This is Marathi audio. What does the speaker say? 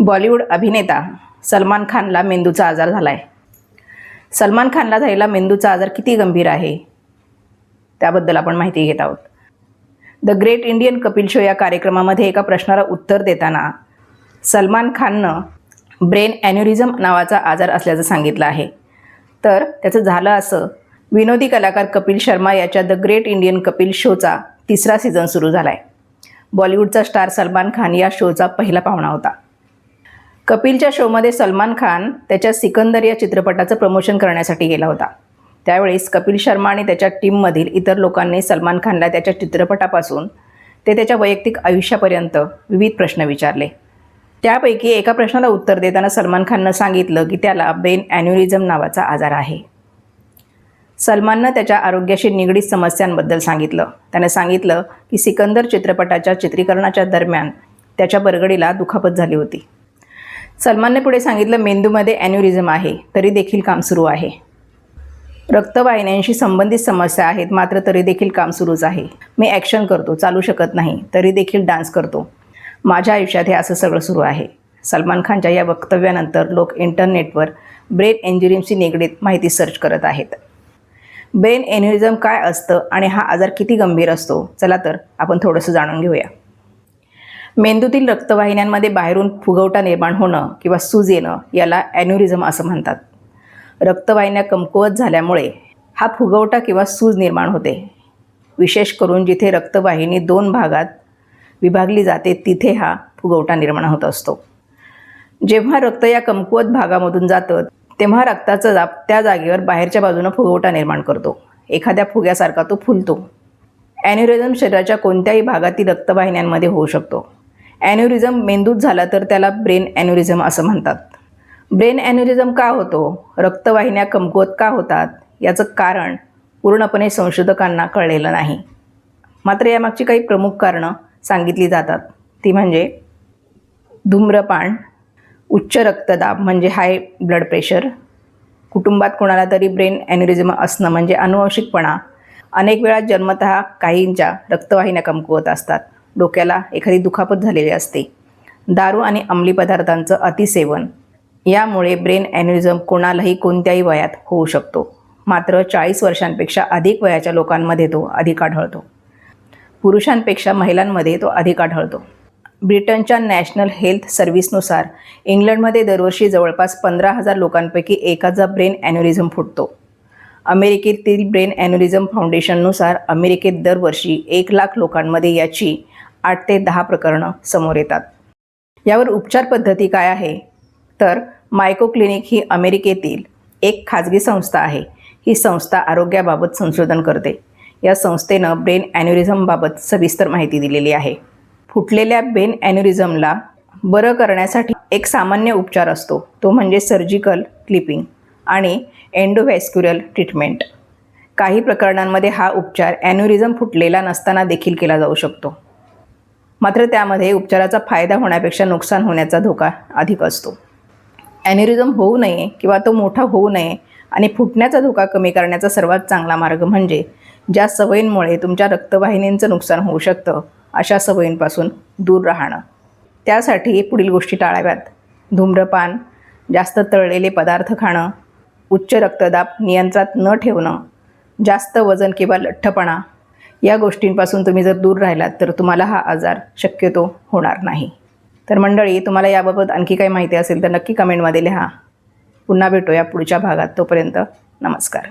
बॉलिवूड अभिनेता सलमान खानला मेंदूचा आजार झाला आहे सलमान खानला झालेला मेंदूचा आजार किती गंभीर आहे? त्याबद्दल आपण माहिती घेत आहोत. The great Indian Kapil show या कार्यक्रमामध्ये एका प्रश्नाला उत्तर देताना सलमान खाननं ब्रेन ॲन्युरिझम नावाचा आजार असल्याचं सांगितलं आहे. तर त्याचं झालं असं विनोदी कलाकार कपिल शर्मा याच्या द ग्रेट इंडियन कपिल शोचा तिसरा सीझन सुरू झाला आहे बॉलिवूडचा स्टार सलमान खान या शोचा पहिला पाहुणा होता. कपिलच्या शोमध्ये सलमान खान त्याच्या सिकंदर या चित्रपटाचं प्रमोशन करण्यासाठी गेला होता. त्यावेळेस कपिल शर्मा आणि त्याच्या टीममधील इतर लोकांनी सलमान खानला त्याच्या चित्रपटापासून ते त्याच्या वैयक्तिक आयुष्यापर्यंत विविध प्रश्न विचारले. त्यापैकी एका प्रश्नाला उत्तर देताना सलमान खाननं सांगितलं की त्याला बेन ॲन्युरिझम नावाचा आजार आहे. सलमाननं त्याच्या आरोग्याशी निगडीत समस्यांबद्दल सांगितलं. त्याने सांगितलं की सिकंदर चित्रपटाच्या चित्रीकरणाच्या दरम्यान त्याच्या बरगडीला दुखापत झाली होती. सलमानने पुढे सांगितलं मेंदूमध्ये ॲन्युरिझम आहे तरी देखील काम सुरू आहे. रक्तवाहिन्यांशी संबंधित समस्या आहेत मात्र तरी देखील काम सुरूच आहे. मी ॲक्शन करतो चालू शकत नाही तरी देखील डान्स करतो. माझ्या आयुष्यात हे असं सगळं सुरू आहे. सलमान खानच्या या वक्तव्यानंतर लोक इंटरनेटवर ब्रेन एन्ज्युरिमशी निगडीत माहिती सर्च करत आहेत. ब्रेन एन्युरिझम काय असतं आणि हा आजार किती गंभीर असतो? चला तर आपण थोडंसं जाणून घेऊया. मेंदूतील रक्तवाहिन्यांमध्ये बाहेरून फुगवटा निर्माण होणं किंवा सूज येणं याला ॲन्युरिझम असं म्हणतात. रक्तवाहिन्या कमकुवत झाल्यामुळे हा फुगवटा किंवा सूज निर्माण होते. विशेष करून जिथे रक्तवाहिनी दोन भागात विभागली जाते तिथे हा फुगवटा निर्माण होत असतो. जेव्हा रक्त या कमकुवत भागामधून जातं तेव्हा रक्ताचा जाप त्या जागेवर बाहेरच्या बाजूनं फुगवटा निर्माण करतो. एखाद्या फुग्यासारखा तो फुलतो. ॲन्युरिझम शरीराच्या कोणत्याही भागातील रक्तवाहिन्यांमध्ये होऊ शकतो. ॲन्युरिझम मेंदूत झाला तर त्याला ब्रेन ॲन्युरिझम असं म्हणतात. ब्रेन ॲन्युरिझम का होतो? रक्तवाहिन्या कमकुवत का होतात? याचं कारण पूर्णपणे संशोधकांना कळलेलं नाही. मात्र यामागची काही प्रमुख कारणं सांगितली जातात. ती म्हणजे धूम्रपान उच्च रक्तदाब म्हणजे हाय ब्लड प्रेशर कुटुंबात कोणाला तरी ब्रेन ॲन्युरिझम असणं म्हणजे अनुवंशिकपणा अनेक वेळा जन्मत काहींच्या रक्तवाहिन्या कमकुवत असतात. डोक्याला एखादी दुखापत झालेली असते. दारू आणि अंमली पदार्थांचं अतिसेवन. यामुळे ब्रेन ॲन्युरिझम कोणालाही कोणत्याही वयात होऊ शकतो. मात्र चाळीस वर्षांपेक्षा अधिक वयाच्या लोकांमध्ये तो अधिक आढळतो. पुरुषांपेक्षा महिलांमध्ये तो अधिक आढळतो. ब्रिटनच्या नॅशनल हेल्थ सर्व्हिसनुसार इंग्लंडमध्ये दरवर्षी जवळपास पंधरा हजार लोकांपैकी एकाचा ब्रेन ॲन्युरिझम फुटतो. अमेरिकेतील ब्रेन ॲन्युरिझम फाउंडेशननुसार अमेरिकेत दरवर्षी एक लाख लोकांमध्ये याची आठ ते दहा प्रकरणं समोर येतात. यावर उपचार पद्धती काय आहे? तर मायको क्लिनिक ही अमेरिकेतील एक खाजगी संस्था आहे. ही संस्था आरोग्याबाबत संशोधन करते. या संस्थेनं ब्रेन ॲन्युरिझमबाबत सविस्तर माहिती दिलेली आहे. फुटलेल्या ब्रेन ॲन्युरिझमला बरं करण्यासाठी एक सामान्य उपचार असतो. तो म्हणजे सर्जिकल क्लिपिंग. आणि एन्डोव्हॅस्क्युरल ट्रीटमेंट. काही प्रकरणांमध्ये हा उपचार ॲन्युरिझम फुटलेला नसताना देखील केला जाऊ शकतो. मात्र त्यामध्ये उपचाराचा फायदा होण्यापेक्षा नुकसान होण्याचा धोका अधिक असतो. ॲन्युरिझम होऊ नये किंवा तो मोठा होऊ नये आणि फुटण्याचा धोका कमी करण्याचा सर्वात चांगला मार्ग म्हणजे ज्या सवयींमुळे तुमच्या रक्तवाहिनींचं नुकसान होऊ शकतं अशा सवयींपासून दूर राहणं. त्यासाठी पुढील गोष्टी टाळाव्यात. धूम्रपान जास्त तळलेले पदार्थ खाणं उच्च रक्तदाब नियंत्रणात न ठेवणं जास्त वजन किंवा लठ्ठपणा या गोष्टींपासून तुम्ही जर दूर राहिलात तर तुम्हाला हा आजार शक्यतो होणार नाही. तर मंडळी तुम्हाला याबाबत आणखी काही माहिती असेल तर नक्की कमेंटमध्ये लिहा. पुन्हा भेटूया पुढच्या भागात. तोपर्यंत नमस्कार.